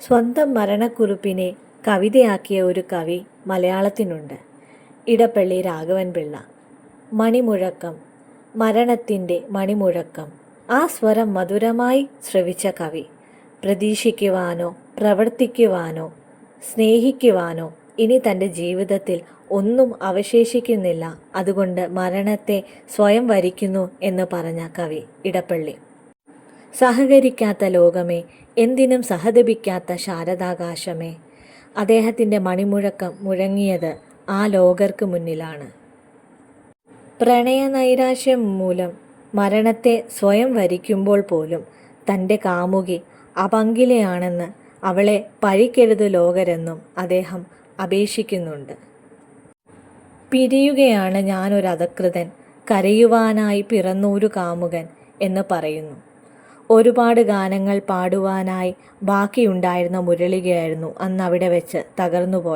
സ്വന്തം മരണക്കുറിപ്പിനെ കവിതയാക്കിയ ഒരു കവി മലയാളത്തിനുണ്ട്. ഇടപ്പള്ളി രാഘവൻ പിള്ള മണിമുഴക്കം. മരണത്തിന്റെ മണിമുഴക്കം. ആ സ്വരം മധുരമായി ശ്രവിച്ച കവി. പ്രതീക്ഷിക്കുവാനോ പ്രവർത്തിക്കുവാനോ സ്നേഹിക്കുവാനോ ഇനി തന്റെ ജീവിതത്തിൽ ഒന്നും അവശേഷിക്കുന്നില്ല. അതുകൊണ്ട് മരണത്തെ സ്വയം വരിക്കുന്നു എന്ന് പറഞ്ഞ കവി ഇടപ്പള്ളി. സഹകരിക്കാത്ത ലോകമേ എന്തിനും സഹതപിക്കാത്ത ശാരദാകാശമേ. അദ്ദേഹത്തിന്റെ മണിമുഴക്കം മുഴങ്ങിയത് ആ ലോകർക്ക് മുന്നിലാണ്. പ്രണയനൈരാശ്യം മൂലം മരണത്തെ സ്വയം വരിക്കുമ്പോൾ പോലും തന്റെ കാമുകി അപങ്കിലയാണെന്ന് അവളെ പഴിക്കരുത് ലോകരെന്നും അദ്ദേഹം അപേക്ഷിക്കുന്നുണ്ട്. പിരിയുകയാണ് ഞാനൊരധകൃതൻ കരയുവാനായി പിറന്നൂരു കാമുകൻ എന്ന് പറയുന്നു. ഒരുപാട് ഗാനങ്ങൾ പാടുവാനായി ബാക്കിയുണ്ടായിരുന്ന മുരളികയായിരുന്നു അന്ന് അവിടെ വെച്ച് തകർന്നുപോയത്.